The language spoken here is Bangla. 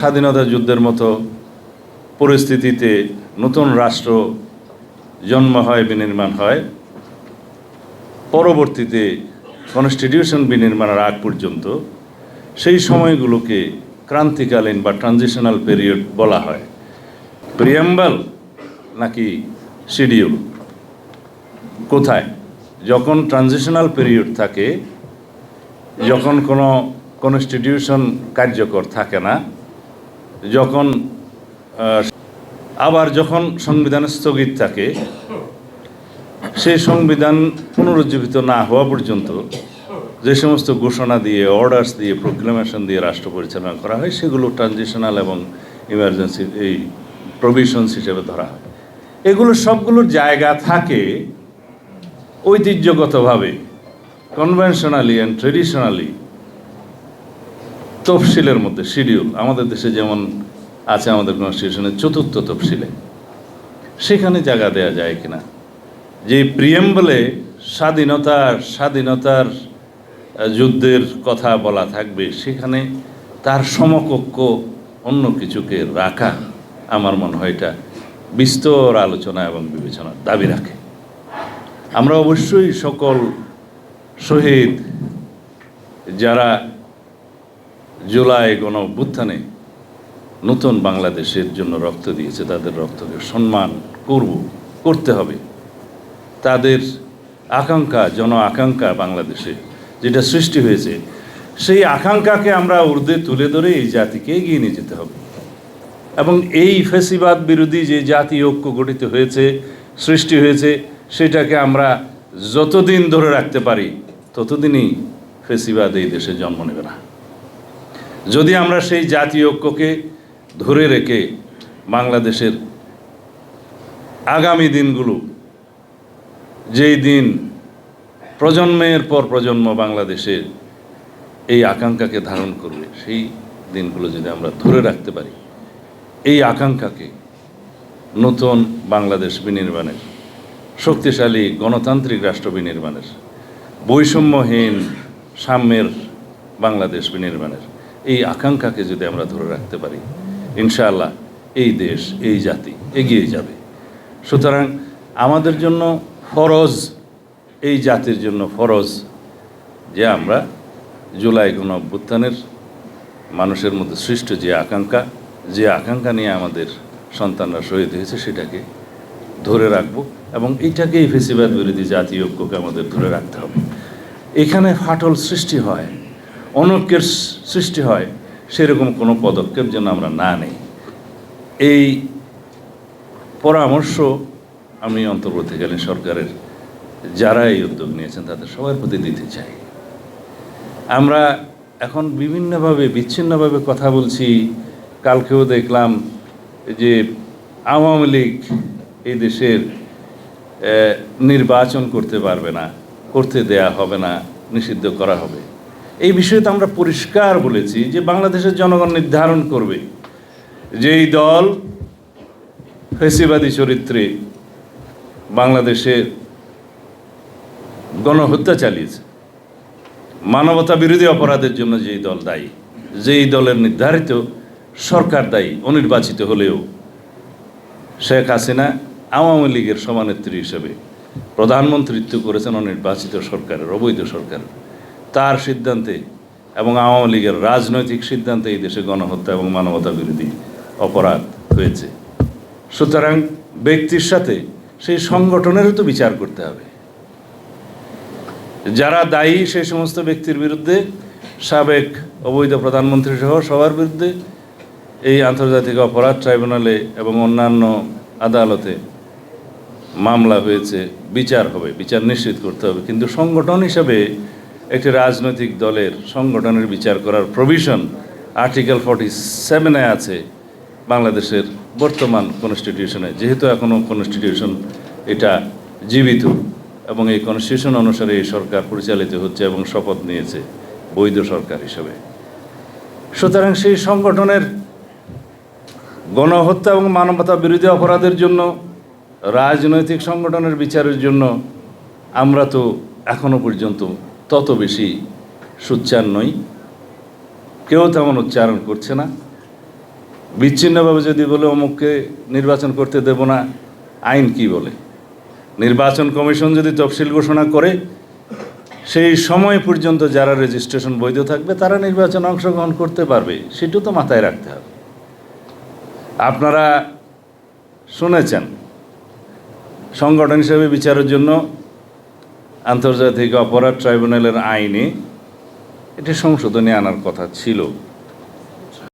স্বাধীনতা যুদ্ধের মতো পরিস্থিতিতে নতুন রাষ্ট্র জন্ম হয়, বিনির্মাণ হয়, পরবর্তীতে কনস্টিটিউশন বিনির্মাণের আগ পর্যন্ত সেই সময়গুলোকে ক্রান্তিকালীন বা ট্রানজিশনাল পিরিয়ড বলা হয়। প্রিয়াম্বাল নাকি শিডিউল? কোথায়? যখন ট্রানজিশনাল পিরিয়ড থাকে, যখন কোনো কনস্টিটিউশন কার্যকর থাকে না যখন আবার যখন সংবিধান স্থগিত থাকে, সেই সংবিধান পুনরুজ্জীবিত না হওয়া পর্যন্ত যে সমস্ত ঘোষণা দিয়ে অর্ডার্স দিয়ে প্রোক্লেমেশন দিয়ে রাষ্ট্র পরিচালনা করা হয়, সেগুলো ট্রানজিশনাল এবং ইমার্জেন্সি এই প্রভিশনস হিসেবে ধরা হয়। এগুলো সবগুলোর জায়গা থাকে ঐতিহ্যগতভাবে কনভেনশনালি অ্যান্ড ট্রেডিশনালি তফসিলের মধ্যে, শিডিউল। আমাদের দেশে যেমন আছে আমাদের কনস্টিটিউশনের চতুর্থ তফসিলে। সেখানে জায়গা দেওয়া যায় কিনা? যে প্রিয়েম্বলে স্বাধীনতার স্বাধীনতার যুদ্ধের কথা বলা থাকবে, সেখানে তার সমকক্ষ অন্য কিছুকে রাখা আমার মনে হয় এটা বিস্তর আলোচনা এবং বিবেচনার দাবি রাখে। আমরা অবশ্যই সকল শহীদ যারা জুলাই গণ অভ্যুত্থানে নতুন বাংলাদেশের জন্য রক্ত দিয়েছে, তাদের রক্তকে সম্মান করব, করতে হবে। তাদের আকাঙ্ক্ষা, জন আকাঙ্ক্ষা বাংলাদেশে যেটা সৃষ্টি হয়েছে, সেই আকাঙ্ক্ষাকে আমরা ঊর্ধ্বে তুলে ধরে এই জাতিকে এগিয়ে নিয়ে যেতে হবে। এবং এই ফেসিবাদ বিরোধী যে জাতি ঐক্য গঠিত হয়েছে, সৃষ্টি হয়েছে, সেটাকে আমরা যতদিন ধরে রাখতে পারি, ততদিনই ফেসিবাদ এই দেশে জন্ম নেবে না। যদি আমরা সেই জাতীয় ঐক্যকে ধরে রেখে বাংলাদেশের আগামী দিনগুলো, যেই দিন প্রজন্মের পর প্রজন্ম বাংলাদেশের এই আকাঙ্ক্ষাকে ধারণ করবে, সেই দিনগুলো যদি আমরা ধরে রাখতে পারি, এই আকাঙ্ক্ষাকে নতুন বাংলাদেশ বিনির্মাণের, শক্তিশালী গণতান্ত্রিক রাষ্ট্র বিনির্মাণের, বৈষম্যহীন সাম্যের বাংলাদেশ বিনির্মাণের এই আকাঙ্ক্ষাকে যদি আমরা ধরে রাখতে পারি, ইনশাআল্লাহ এই দেশ, এই জাতি এগিয়ে যাবে। সুতরাং আমাদের জন্য ফরজ, এই জাতির জন্য ফরজ যে আমরা জুলাই গণ অভ্যুত্থানের মানুষের মধ্যে সৃষ্ট যে আকাঙ্ক্ষা যে আকাঙ্ক্ষা নিয়ে আমাদের সন্তানরা শহীদ হয়েছে সেটাকে ধরে রাখব এবং এইটাকে এই ফেসিবাদ বিরোধী জাতীয় ঐক্যকে আমাদের ধরে রাখতে হবে। এখানে ফাটল সৃষ্টি হয়। অনৈক্যের সৃষ্টি হয়, সেরকম কোনো পদক্ষেপ যেন আমরা না নেই। এই পরামর্শ আমি অন্তর্বর্তীকালীন সরকারের যারা এই উদ্যোগ নিয়েছেন, তাদের সবার প্রতি দিতে চাই। আমরা এখন বিভিন্নভাবে, বিচ্ছিন্নভাবে কথা বলছি। কালকেও দেখলাম যে আওয়ামী লীগ এই দেশের নির্বাচন করতে পারবে না, করতে দেয়া হবে না, নিষিদ্ধ করা হবে। এই বিষয়ে তো আমরা পরিষ্কার বলেছি যে বাংলাদেশের জনগণ নির্ধারণ করবে যেই দল ফেসিবাদী চরিত্রে বাংলাদেশের গণহত্যা চালিয়েছে। মানবতা বিরোধী অপরাধের জন্য যেই দল দায়ী, যেই দলের নির্ধারিত সরকার দায়ী, অনির্বাচিত হলেও শেখ হাসিনা আওয়ামী লীগের সমানেত্রী হিসেবে প্রধানমন্ত্রীত্ব করেছেন অনির্বাচিত সরকারের, অবৈধ সরকার তার সিদ্ধান্তে এবং আওয়ামী লীগের রাজনৈতিক সিদ্ধান্তে এই দেশে গণহত্যা এবং মানবতা বিরোধী অপরাধ হয়েছে। সুতরাং ব্যক্তির সাথে সেই সংগঠনেরও তো বিচার করতে হবে। যারা দায়ী সেই সমস্ত ব্যক্তির বিরুদ্ধে, সাবেক অবৈধ প্রধানমন্ত্রী সহ সবার বিরুদ্ধে এই আন্তর্জাতিক অপরাধ ট্রাইব্যুনালে এবং অন্যান্য আদালতে মামলা হয়েছে, বিচার হবে, বিচার নিশ্চিত করতে হবে। কিন্তু সংগঠন হিসাবে একটি রাজনৈতিক দলের সংগঠনের বিচার করার প্রভিশন আর্টিকেল ফর্টি সেভেনে আছে বাংলাদেশের বর্তমান কনস্টিটিউশনে যেহেতু এখনও কনস্টিটিউশন এটা জীবিত এবং এই কনস্টিটিউশন অনুসারে এই সরকার পরিচালিত হচ্ছে এবং শপথ নিয়েছে বৈধ সরকার হিসেবে। সুতরাং সেই সংগঠনের গণহত্যা এবং মানবতা বিরোধী অপরাধের জন্য, রাজনৈতিক সংগঠনের বিচারের জন্য আমরা তো এখনও পর্যন্ত তত বেশি সুচ্চার নই। কেউ তেমন উচ্চারণ করছে না। বিচ্ছিন্নভাবে যদি বলে অমুককে নির্বাচন করতে দেব না, আইন কি বলে? নির্বাচন কমিশন যদি তফসিল ঘোষণা করে, সেই সময় পর্যন্ত যারা রেজিস্ট্রেশন বৈধ থাকবে, তারা নির্বাচনে অংশগ্রহণ করতে পারবে। সেটাও তো মাথায় রাখতে হবে। আপনারা শুনেছেন, সংগঠন হিসেবে বিচারের জন্য আন্তর্জাতিক অপরাধ ট্রাইব্যুনালের আইনে এটি সংশোধনী আনার কথা ছিল।